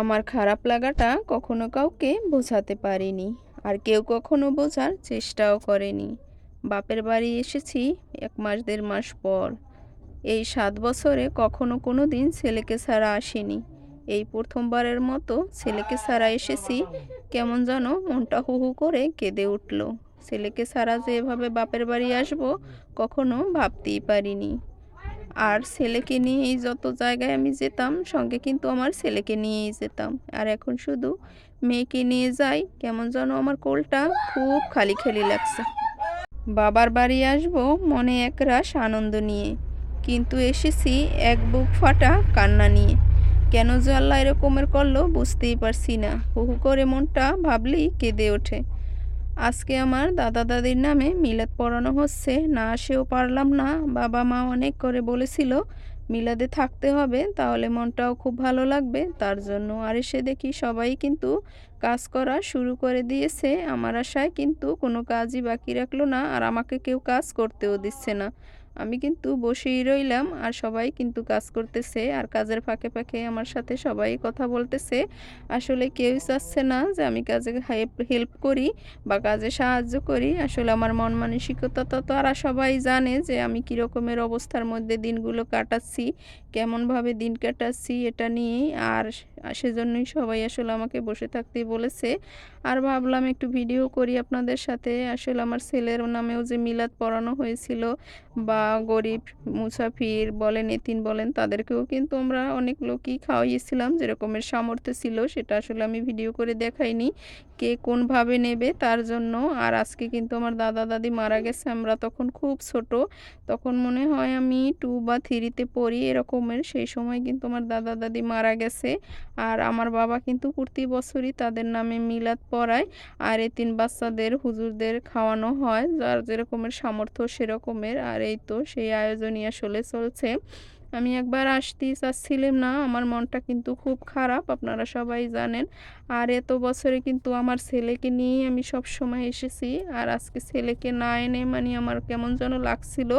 আমার খারাপ লাগাটা কখনো কাউকে বোঝাতে পারিনি আর কেউ কখনো বোঝার চেষ্টাও করেনি। বাপের বাড়ি এসেছি এক মাস, দেড় মাস পর। এই সাত বছরে কখনো কোনো দিন ছেলেকে ছাড়া আসিনি। এই প্রথমবারের মতো ছেলেকে ছাড়া এসেছি। কেমন যেন মনটা হু হু করে কেঁদে উঠল। ছেলেকে ছাড়া যে এভাবে বাপের বাড়ি আসব কখনো ভাবতেই পারিনি। আর ছেলেকে নিয়েই যত জায়গায় আমি যেতাম, সঙ্গে কিন্তু আমার ছেলেকে নিয়েই যেতাম। আর এখন শুধু মেয়েকে নিয়ে যাই, কেমন যেন আমার কোলটা খুব খালি খালি লাগছে। বাবার বাড়ি আসব মনে একরাশ আনন্দ নিয়ে, কিন্তু এসেছি এক বুক ফাটা কান্না নিয়ে। কেন যে আল্লাহ এরকমের করল বুঝতেই পারছি না। হু করে মনটা ভাবলেই কেঁদে ওঠে। আজকে আমার দাদা দাদির নামে মিলাদ পড়ানো হচ্ছে। না আসেও পারলাম না। বাবা মা অনেক করে বলেছিল, মিলাদে থাকতে হবে, তাহলে মনটাও খুব ভালো লাগবে। তার জন্য আর এসে দেখি সবাই কিন্তু কাজ করা শুরু করে দিয়েছে। আমার আশায় কিন্তু কোনো কাজই বাকি রাখল না, আর আমাকে কেউ কাজ করতেও দিচ্ছে না। আমি কিন্তু বসেই রইলাম আর সবাই কিন্তু কাজ করতেছে আর কাজের ফাঁকে ফাঁকে আমার সাথে সবাই কথা বলতেছে। আসলে কেউই চাচ্ছে না যে আমি কাজে হেল্প করি বা কাজে সাহায্য করি। আসলে আমার মন মানসিকতা তো তারা সবাই জানে যে আমি কী রকমের অবস্থার মধ্যে দিনগুলো কাটাচ্ছি, কেমনভাবে দিন কাটাচ্ছি এটা নিয়েই। আর সেজন্যই সবাই আসলে আমাকে বসে থাকতেই বলেছে। আর ভাবলাম একটু ভিডিও করি আপনাদের সাথে। আসলে আমার ছেলের নামেও যে মিলাদ পড়ানো হয়েছিল বা গরিব, মুসাফির বলেন এতিন বলেন, তাদেরকেও কিন্তু আমরা অনেক লোকই খাওয়াইয়েছিলাম, যেরকমের সামর্থ্য ছিল, সেটা আসলে আমি ভিডিও করে দেখাইনি। কে কোনভাবে নেবে, তার জন্য। আর আজকে কিন্তু আমার দাদা, দাদি মারা গেছে, আমরা তখন খুব ছোট। তখন মনে হয় আমি টু বা থ্রিতে পড়ি, এরকমের। সেই সময় কিন্তু আমার দাদা, দাদি মারা গেছে। আর আমার বাবা কিন্তু প্রতি বছরই তাদের নামে মিলাদ পড়ায়। আর এই তিন বাচ্চাদের, হুজুরদের খাওয়ানো হয়, যার যেরকমের সামর্থ্য সেরকমের। আর এই তো সেই আয়োজনই আসলে চলছে। আমি একবার আসতেই চাচ্ছিলাম না, আমার মনটা কিন্তু খুব খারাপ, আপনারা সবাই জানেন। আর এত বছরে কিন্তু আমার ছেলেকে নিয়েই আমি সব সময় এসেছি। আর আজকে ছেলেকে না এনে মানে আমার কেমন যেন লাগছিল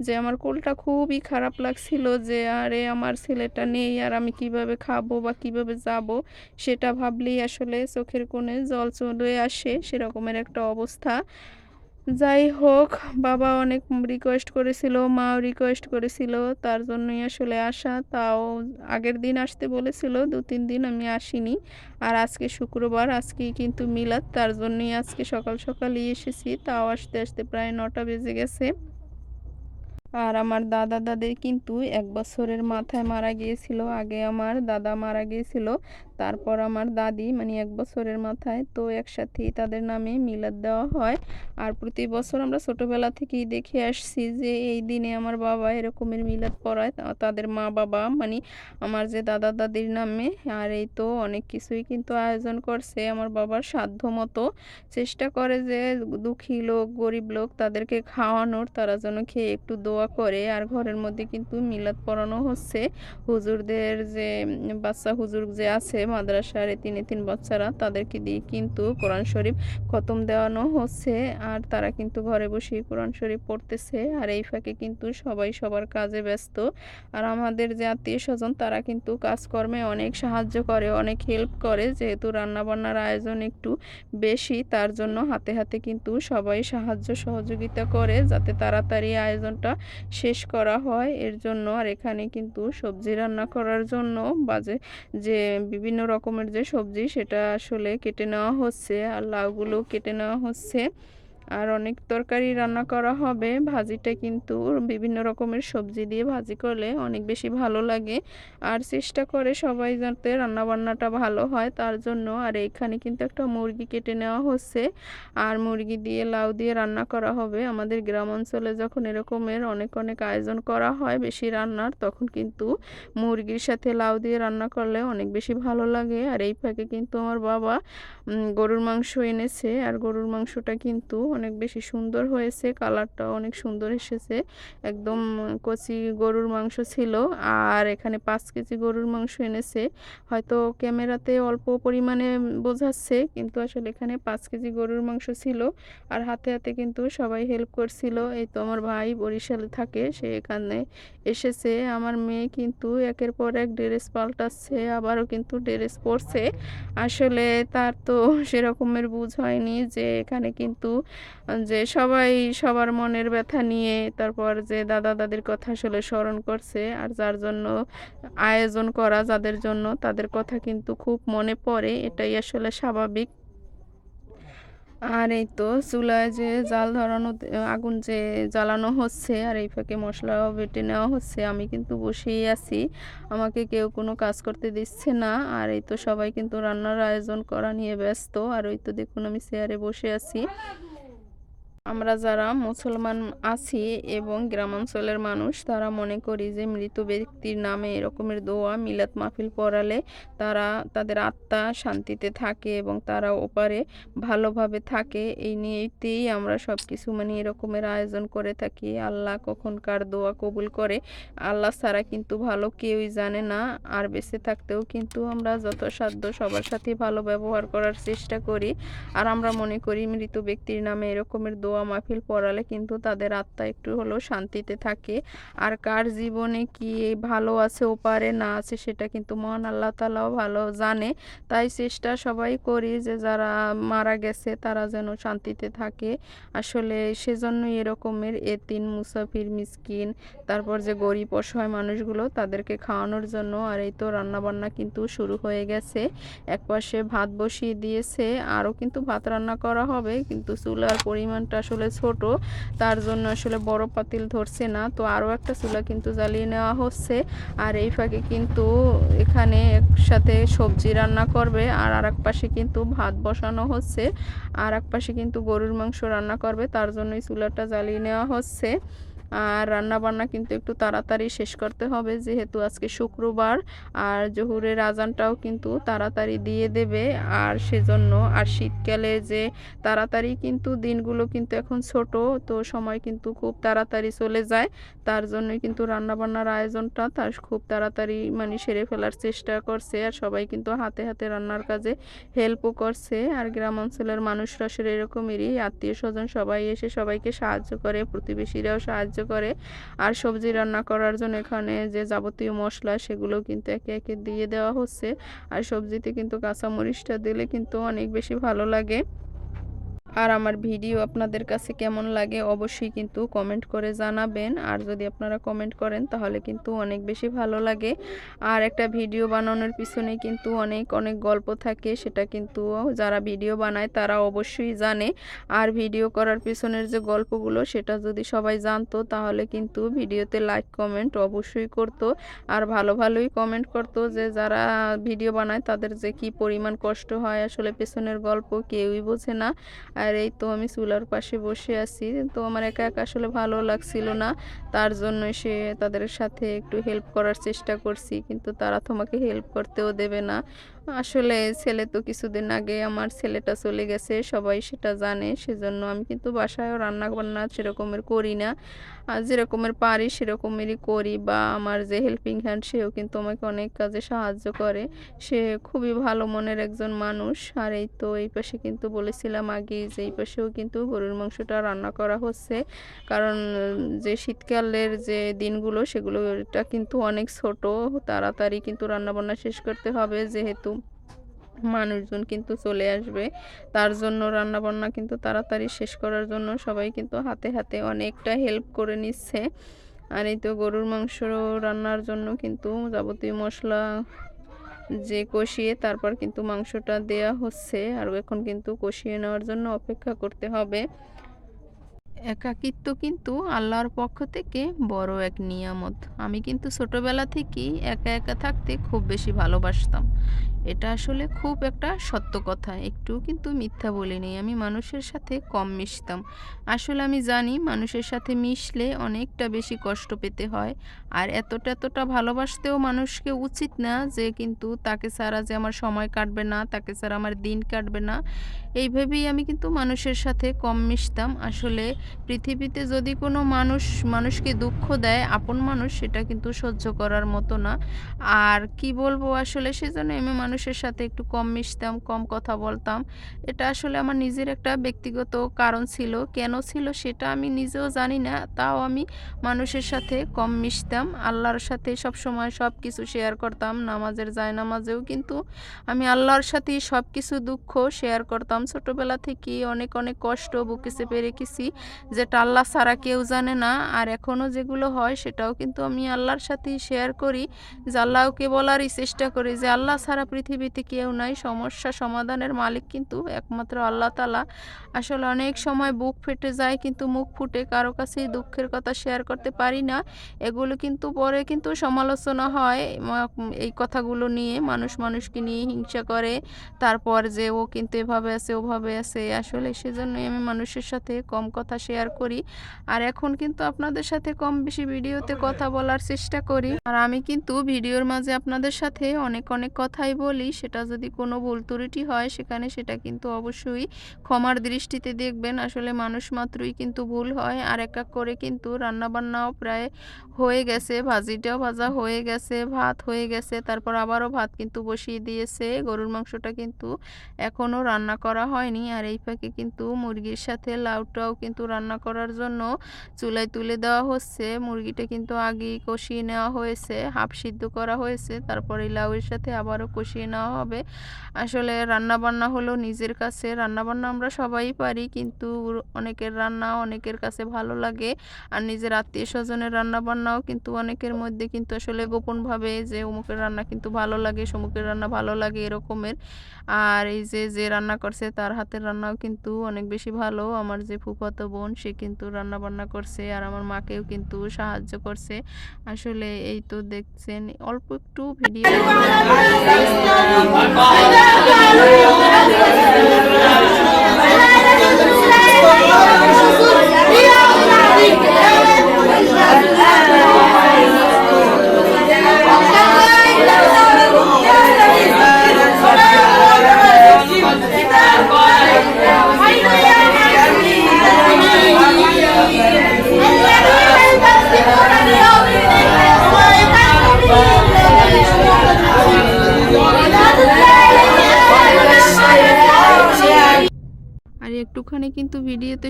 যে আমার কোলটা খুবই খারাপ লাগছিল যে, আরে, আমার ছেলেটা নেই, আর আমি কীভাবে খাব বা কীভাবে যাব? সেটা ভাবলেই আসলে চোখের কোণে জল চলে আসে, সেরকমের একটা অবস্থা। যাই হোক, বাবা অনেক রিকোয়েস্ট করেছিল, মাও রিকোয়েস্ট করেছিল, তার জন্যই আসলে আসা। তাও আগের দিন আসতে বলেছিল দু তিন দিন আমি আসিনি। আর আজকে শুক্রবার, আজকেই কিন্তু মিলাদ, তার জন্যই আজকে সকাল সকালই এসেছি। তাও আসতে আসতে প্রায় নটা বেজে গেছে। আর আমার দাদা দাদি কিন্তু এক বছরের মাথায় মারা গিয়েছিল, আগে আমার দাদা মারা গিয়েছিল, তারপর আমার দাদি মানে এক বছরের মাথায়। তো একসাথেই তাদের নামে মিলাদ দেওয়া হয়। আর প্রতি বছর আমরা ছোটোবেলা থেকেই দেখে আসছি যে এই দিনে আমার বাবা এরকমের মিলাদ পড়ায়। তাদের মা বাবা মানে আমার যে দাদা দাদির নামে, আর এই তো অনেক কিছুই কিন্তু আয়োজন করছে। আমার বাবার সাধ্য মতো চেষ্টা করে যে দুঃখী লোক, গরিব লোক তাদেরকে খাওয়ানোর, তারা যেন খেয়ে একটু দোয়া করে। আর ঘরের মধ্যে কিন্তু মিলাদ পড়ানো হচ্ছে। হুজুরদের যে, বাচ্চা হুজুর যে আছে মাদ্রাসার তিন তিন বাচ্চারা, তাদেরকে দিয়ে কিন্তু কোরআন শরীফ খতম দেওয়ানো হচ্ছে। আর তারা কিন্তু ঘরে বসেই কোরআন শরীফ পড়তেছে। আর এই ফাঁকে কিন্তু সবাই সবার কাজে ব্যস্ত। আর আমাদের যে আত্মীয় স্বজন তারা কিন্তু কাজকর্মে অনেক সাহায্য করে, অনেক হেল্প করে। যেহেতু রান্নাবান্নার আয়োজন একটু বেশি, তার জন্য হাতে হাতে কিন্তু সবাই সাহায্য সহযোগিতা করে, যাতে তাড়াতাড়ি আয়োজনটা শেষ করা হয়। এর জন্য আর এখানে কিন্তু সবজি রান্না করার জন্য বাজে যে বিভিন্ন রকমের যে সবজি সেটা আসলে কেটে নেওয়া হচ্ছে আর লাউগুলো কেটে নেওয়া হচ্ছে। আর অনেক তরকারি রান্না করা হবে। ভাজিটা কিন্তু বিভিন্ন রকমের সবজি দিয়ে ভাজি করলে অনেক বেশি ভালো লাগে। আর চেষ্টা করে সবাই যাতে রান্নাবান্নাটা ভালো হয়, তার জন্য। আর এখানে কিন্তু একটা মুরগি কেটে নেওয়া হচ্ছে। আর মুরগি দিয়ে লাউ দিয়ে রান্না করা হবে। আমাদের গ্রাম অঞ্চলে যখন এরকমের অনেক অনেক আয়োজন করা হয় বেশি রান্নার, তখন কিন্তু মুরগির সাথে লাউ দিয়ে রান্না করলে অনেক বেশি ভালো লাগে। আর এই ফাঁকে কিন্তু আমার বাবা গরুর মাংস এনেছে। আর গরুর মাংসটা কিন্তু অনেক বেশি সুন্দর হয়েছে কালারটা অনেক সুন্দর এসেছে। একদম কচি গরুর মাংস ছিল, আর এখানে পাঁচ কেজি গরুর মাংস এনেছে। হয়তো ক্যামেরাতে অল্প পরিমাণে বোঝাচ্ছে, কিন্তু আসলে এখানে পাঁচ কেজি গরুর মাংস ছিল, আর হাতে হাতে কিন্তু সবাই হেল্প করছিল। এই তো আমার ভাই বরিশালে থাকে, সে এখানে এসেছে। আমার মেয়ে কিন্তু একের পর এক ড্রেস পাল্টাচ্ছে, আবারও কিন্তু ড্রেস পরছে। আসলে তার তো সেরকমের বুঝ হয়নি যে এখানে কিন্তু যে সবাই সবার মনের ব্যথা নিয়ে তারপর যে দাদা দাদির কথা আসলে স্মরণ করছে আর যার জন্য আয়োজন করা, যাদের জন্য তাদের কথা কিন্তু খুব মনে পড়ে, এটাই আসলে স্বাভাবিক। আর এই তো চুলায় যে জাল ধরানো, আগুন যে জ্বালানো হচ্ছে আর এই ফাঁকে মশলাও বেটে নেওয়া হচ্ছে, আমি কিন্তু বসেই আছি। আমাকে কেউ কোনো কাজ করতে দিচ্ছে না। আর এই তো সবাই কিন্তু রান্নার আয়োজন করা নিয়ে ব্যস্ত। আর ওই তো দেখুন আমি চেয়ারে বসে আছি। আমরা যারা মুসলমান আছি এবং গ্রামাঞ্চলের মানুষ, তারা মনে করি যে মৃত ব্যক্তির নামে এরকমের দোয়া, মিলাদ মাহফিল পড়ালে তারা, তাদের আত্মা শান্তিতে থাকে এবং তারা ওপারে ভালোভাবে থাকে। এই নিয়েতেই আমরা সব কিছু মানে এরকমের আয়োজন করে থাকি। আল্লাহ কখন কার দোয়া কবুল করে। আল্লাহ ছাড়া কিন্তু ভালো কেউই জানে না। আর বেঁচে থাকতেও কিন্তু আমরা যথাসাধ্য সবার সাথে ভালো ব্যবহার করার চেষ্টা করি। আর আমরা মনে করি মৃত ব্যক্তির নামে এরকমের দোয়া দোয়া মাহফিল পড়ালে কিন্তু তাদের আত্মা একটু হলেও শান্তিতে থাকে। আর কার জীবনে কি ভালো আছে ওপারে না আছে, সেটা কিন্তু মহান আল্লাহ তালাও ভালো জানে। তাই চেষ্টা সবাই করি যে যারা মারা গেছে, তারা যেন শান্তিতে থাকে। আসলে সেজন্য এরকমের এতিন মুসাফির, মিসকিন, তারপর যে গরিব, অসহায় মানুষগুলো, তাদেরকে খাওয়ানোর জন্য আর এই তো রান্নাবান্না কিন্তু শুরু হয়ে গেছে। এক পাশে ভাত বসিয়ে দিয়েছে, আরও কিন্তু ভাত রান্না করা হবে, কিন্তু চুলার পরিমাণটা আসলে ছোট, তার জন্য আসলে বড় পাতিল ধরছে না। তো আরও একটা চুলা কিন্তু জ্বালিয়ে নেওয়া হচ্ছে। আর এই ফাঁকে কিন্তু এখানে একসাথে সবজি রান্না করবে আর আর পাশে কিন্তু ভাত বসানো হচ্ছে। আর এক পাশে কিন্তু গরুর মাংস রান্না করবে, তার জন্যই চুলাটা জ্বালিয়ে নেওয়া হচ্ছে। আর রান্না বান্না কিন্তু একটু তাড়াতাড়ি শেষ করতে হবে, যেহেতু আজকে শুক্রবার আর জহুরের আজানটাও কিন্তু তাড়াতাড়ি দিয়ে দেবে। আর সেজন্য আর শীতকালে যে তাড়াতাড়ি কিন্তু দিনগুলো কিন্তু এখন ছোট, তো সময় কিন্তু খুব তাড়াতাড়ি চলে যায়। তার জন্যই কিন্তু রান্নাবান্নার আয়োজনটা তার খুব তাড়াতাড়ি মানে সেরে ফেলার চেষ্টা করছে। আর সবাই কিন্তু হাতে হাতে রান্নার কাজে হেল্পও করছে। আর গ্রাম অঞ্চলের মানুষরা সেরকমেরই আত্মীয় স্বজন সবাই এসে সবাইকে সাহায্য করে, প্রতিবেশীরাও সাহায্য করে। আর সবজি রান্না করার জন্য এখানে যে যাবতীয় মশলা সেগুলো কিন্তু একে একে দিয়ে দেওয়া হচ্ছে। আর সবজিতে কিন্তু কাঁচামরিচটা দিলে কিন্তু অনেক বেশি ভালো লাগে। আর আমার ভিডিও আপনাদের কাছে কেমন লাগে অবশ্যই কিন্তু কমেন্ট করে জানাবেন। আর যদি আপনারা কমেন্ট করেন তাহলে কিন্তু অনেক বেশি ভালো লাগে। আর একটা ভিডিও বানানোর পিছনে কিন্তু অনেক অনেক গল্প থাকে, সেটা কিন্তু যারা ভিডিও বানায় তারা অবশ্যই জানে। আর ভিডিও করার পিছনের যে গল্পগুলো সেটা যদি সবাই জানতো তাহলে কিন্তু ভিডিওতে লাইক, কমেন্ট অবশ্যই করতো। আর ভালো ভালোই কমেন্ট করতো যে যারা ভিডিও বানায় তাদের যে কি পরিমাণ কষ্ট হয়, আসলে পেছনের গল্প কেউই বোঝে না। আর এই তো আমি চুলার পাশে বসে আছি। তো আমার একা একা আসলে ভালো লাগছিল না। তার জন্য সে তাদের সাথে একটু হেল্প করার চেষ্টা করছি, কিন্তু তারা তোমাকে হেল্প করতেও দেবে না। আসলে ছেলে তো কিছুদিন আগে আমার ছেলেটা চলে গেছে, সবাই সেটা জানে, সেজন্য আমি কিন্তু বাসায়ও রান্না বান্না সেরকমের করি না। আর যেরকমের পারি সেরকমেরই করি বা আমার যে হেল্পিং হ্যান্ড সেও কিন্তু আমাকে অনেক কাজে সাহায্য করে। সে খুবই ভালো মনের একজন মানুষ। আর এই তো এই পাশে কিন্তু বলেছিলাম আগে যে এই পাশেও কিন্তু গরুর মাংসটা রান্না করা হচ্ছে। কারণ যে শীতকালের যে দিনগুলো সেগুলোটা কিন্তু অনেক ছোট, তাড়াতাড়ি কিন্তু রান্নাবান্না শেষ করতে হবে যেহেতু মানুষজন কিন্তু চলে আসবে। তার জন্য রান্নাবান্না কিন্তু তাড়াতাড়ি শেষ করার জন্য সবাই কিন্তু হাতে হাতে অনেকটা হেল্প করে নিচ্ছে। আর এই তো গরুর মাংস রান্নার জন্য কিন্তু যাবতীয় মশলা যে কষিয়ে তারপর কিন্তু মাংসটা দেয়া হচ্ছে। আর এখন কিন্তু কষিয়ে নেওয়ার জন্য অপেক্ষা করতে হবে। একাকিত্ব কিন্তু আল্লাহর পক্ষ থেকে বড় এক নিয়ামত। আমি কিন্তু ছোটবেলা থেকেই একা একা থাকতে খুব বেশি ভালোবাসতাম। এটা আসলে খুব একটা সত্য কথা। একটু কিন্তু মিথ্যা বলিনি আমি মানুষের সাথে কম মিশতাম। আসলে আমি জানি মানুষের সাথে মিশলে অনেকটা বেশি কষ্ট পেতে হয়। আর এতটা এতটা ভালোবাসতেও মানুষকে উচিত না যে কিন্তু তাকে ছাড়া যে আমার সময় কাটবে না, তাকে ছাড়া আমার দিন কাটবে না। এইভাবেই আমি কিন্তু মানুষের সাথে কম মিশতাম। আসলে পৃথিবীতে যদি কোনো মানুষ মানুষকে দুঃখ দেয়, আপন মানুষ, সেটা কিন্তু সহ্য করার মতো না। আর কি বলব আসলে সেজন্য আমি মানুষের সাথে একটু কম মিশতাম, কম কথা বলতাম। এটা আসলে আমার নিজের একটা ব্যক্তিগত কারণ ছিল। কেন ছিল সেটা আমি নিজেও জানি না, তাও আমি মানুষের সাথে কম মিশতাম। আল্লাহর সাথে সব সময় সব কিছু শেয়ার করতাম, নামাজের যায় নামাজেও কিন্তু আমি আল্লাহর সাথেই সব কিছু দুঃখ শেয়ার করতাম। ছোটবেলা থেকে অনেক অনেক কষ্ট বুকে চেপে রেখেছি যেটা আল্লাহ ছাড়া কেউ জানে না। আর এখনও যেগুলো হয় সেটাও কিন্তু আমি আল্লাহর সাথেই শেয়ার করি। যে আল্লাহকে বলারই চেষ্টা করি যে আল্লাহ ছাড়া পৃথিবীতে কেউ নাই, সমস্যা সমাধানের মালিক কিন্তু একমাত্র আল্লাহ তালা। আসলে অনেক সময় বুক ফেটে যায় কিন্তু মুখ ফুটে, কারও কাছেই দুঃখের কথা শেয়ার করতে পারি না। এগুলো কিন্তু পরে কিন্তু সমালোচনা হয় এই কথাগুলো নিয়ে, মানুষ মানুষকে নিয়ে হিংসা করে, তারপর যে ও কিন্তু এভাবে আছে, ওভাবে আছে। আসলে সেজন্যই আমি মানুষের সাথে কম কথা শেয়ার করি। আর এখন কিন্তু আপনাদের সাথে কম বেশি ভিডিওতে কথা বলার চেষ্টা করি। আর আমি কিন্তু ভিডিওর মাঝে আপনাদের সাথে অনেক অনেক কথাই বলি। সেটা যদি কোনো ভুল ত্রুটি হয়, সেখানে সেটা কিন্তু অবশ্যই ক্ষমার দৃষ্টিতে দেখবেন। আসলে মানুষ মাত্রই কিন্তু ভুল হয়। আর এক এক করে কিন্তু রান্নাবান্নাও প্রায় হয়ে গেছে, ভাজিটাও ভাজা হয়ে গেছে, ভাত হয়ে গেছে, তারপর আবারও ভাত কিন্তু বসিয়ে দিয়েছে, গরুর মাংসটা কিন্তু এখনও রান্না করা হয়নি আর এই ফাঁকে কিন্তু মুরগির সাথে লাউটাও কিন্তু রান্না করার জন্য চুলায় তুলে দেওয়া হচ্ছে, মুরগিটা কিন্তু আগেই কষিয়ে নেওয়া হয়েছে, হাফ সিদ্ধ করা হয়েছে, তারপরে লাউয়ের সাথে আবারও কষিয়ে নেওয়া হবে। আসলে রান্না বান্না হলো নিজের কাছে রান্না বান্না আমরা সবাই পারি কিন্তু অনেকের রান্না অনেকের কাছে ভালো লাগে আর নিজের আত্মীয় স্বজনের রান্না বান্নাও কিন্তু অনেকের মধ্যে কিন্তু আসলে গোপনভাবে যে অমুকের রান্না কিন্তু ভালো লাগে, সমুকের রান্না ভালো লাগে এরকমের। আর এই যে যে রান্না করছে তার হাতের রান্নাও কিন্তু অনেক বেশি ভালো। আমার যে ফুফাতো বোন সে কিন্তু রান্না বান্না করছে আর আমার মাকেও কিন্তু সাহায্য করছে। আসলে এই তো দেখছেন, অল্প একটু ভিডিও আর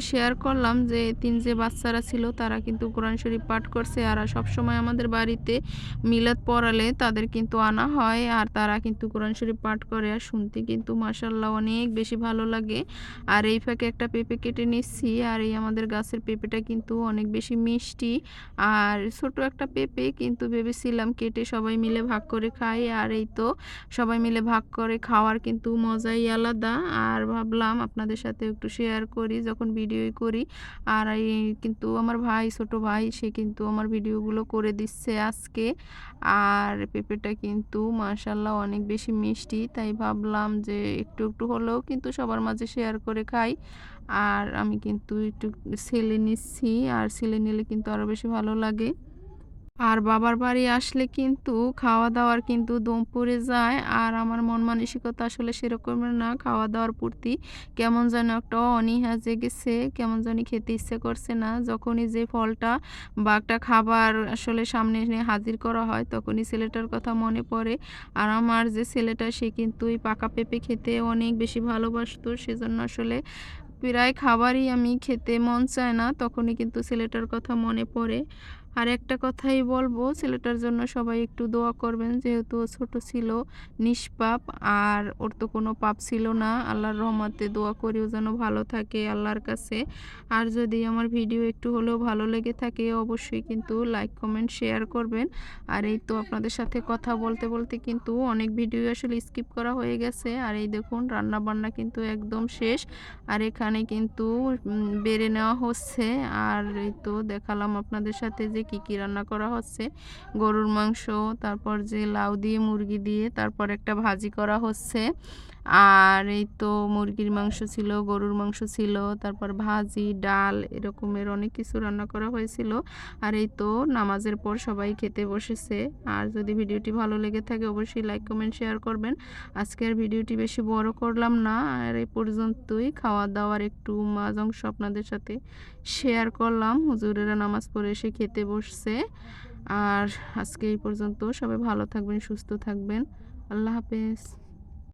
ভিডিওতে শেয়ার করলাম যে, তিন যে বাচ্চারা ছিল তারা কিন্তু কোরআন শরীফ পাঠ করছে। আর সব সময় আমাদের বাড়িতে মিলাদ পড়ালে তাদের কিন্তু আনা হয় আর তারা কিন্তু কোরআন শরীফ পাঠ করে আর শুনতে কিন্তু মাসাল্লাহ অনেক বেশি ভালো লাগে। আর এই ফাঁকে একটা পেঁপে কেটে নিচ্ছি আর এই আমাদের গাছের পেঁপেটা কিন্তু অনেক বেশি মিষ্টি। আর ছোট একটা পেঁপে কিন্তু ভেবেছিলাম কেটে সবাই মিলে ভাগ করে খাই আর এই তো সবাই মিলে ভাগ করে খাওয়ার কিন্তু মজাই আলাদা। আর ভাবলাম আপনাদের সাথে একটু শেয়ার করি, যখন ভিডিও করি। আর কিন্তু আমার ভাই, ছোট ভাই, সে কিন্তু আমার ভিডিওগুলো করে দিচ্ছে আজকে। আর পেঁপেটা কিন্তু মার্শাল্লাহ অনেক বেশি মিষ্টি। তাই ভাবলাম যে একটু একটু হলেও কিন্তু সবার মাঝে শেয়ার করে খাই। আর আমি কিন্তু একটু সেলে নিচ্ছি। আর সেলে নিলে কিন্তু আরও বেশি ভালো লাগে। আর বাবার বাড়ি আসলে কিন্তু খাওয়া দাওয়ার কিন্তু দম পড়ে যায়। আর আমার মন মানসিকতা আসলে সেরকমের না। খাওয়া দাওয়ার প্রতি কেমন যেন একটা অনীহা জেগেছে, কেমন জানি খেতে ইচ্ছে করছে না। যখনই যে ফলটা বা একটা খাবার আসলে সামনে এনে হাজির করা হয়, তখনই ছেলেটার কথা মনে পড়ে। আর আমার যে ছেলেটা, সে কিন্তু এই পাকা পেঁপে খেতে অনেক বেশি ভালোবাসতো। সেজন্য আসলে প্রায় খাবারই আমি খেতে মন চায় না। তখনই কিন্তু ছেলেটার কথা মনে পড়ে। আর একটা কথাই বলব, ছেলেটার জন্য সবাই একটু দোয়া করবেন, যেহেতু ও ছোট ছিল, নিষ্পাপ, আর ওর তো কোনো পাপ ছিল না। আল্লাহর রহমতে দোয়া করিও যেন ভালো থাকে আল্লাহর কাছে। আর যদি আমার ভিডিও একটু হলেও ভালো লেগে থাকে, অবশ্যই কিন্তু লাইক, কমেন্ট, শেয়ার করবেন। আর এই তো আপনাদের সাথে কথা বলতে বলতে কিন্তু অনেক ভিডিও আসলে স্কিপ করা হয়ে গেছে। আর এই দেখুন রান্না বান্না কিন্তু একদম শেষ। আর এখানে কিন্তু বেড়ে নেওয়া হচ্ছে। আর এই তো দেখালাম আপনাদের সাথে যে কি কি রান্না করা হচ্ছে? গরুর মাংস, তারপর যে লাউ দিয়ে মুরগি দিয়ে, তারপর একটা ভাজি করা হচ্ছে। আর এই তো মুরগির মাংস ছিল, গরুর মাংস ছিল, তারপর ভাজি, ডাল এরকমের অনেক কিছু রান্না করা হয়েছিল। আর এই তো নামাজের পর সবাই খেতে বসেছে। আর যদি ভিডিওটি ভালো লেগে থাকে অবশ্যই লাইক, কমেন্ট, শেয়ার করবেন। আজকের ভিডিওটি বেশি বড় করলাম না, আর এই পর্যন্তই। খাওয়া দাওয়ার একটু মাঝ অংশ আপনাদের সাথে শেয়ার করলাম। হুজুরেরা নামাজ পড়ে এসে খেতে বসছে। আর আজকে এই পর্যন্ত সবাই ভালো থাকবেন, সুস্থ থাকবেন। আল্লাহ হাফেজ।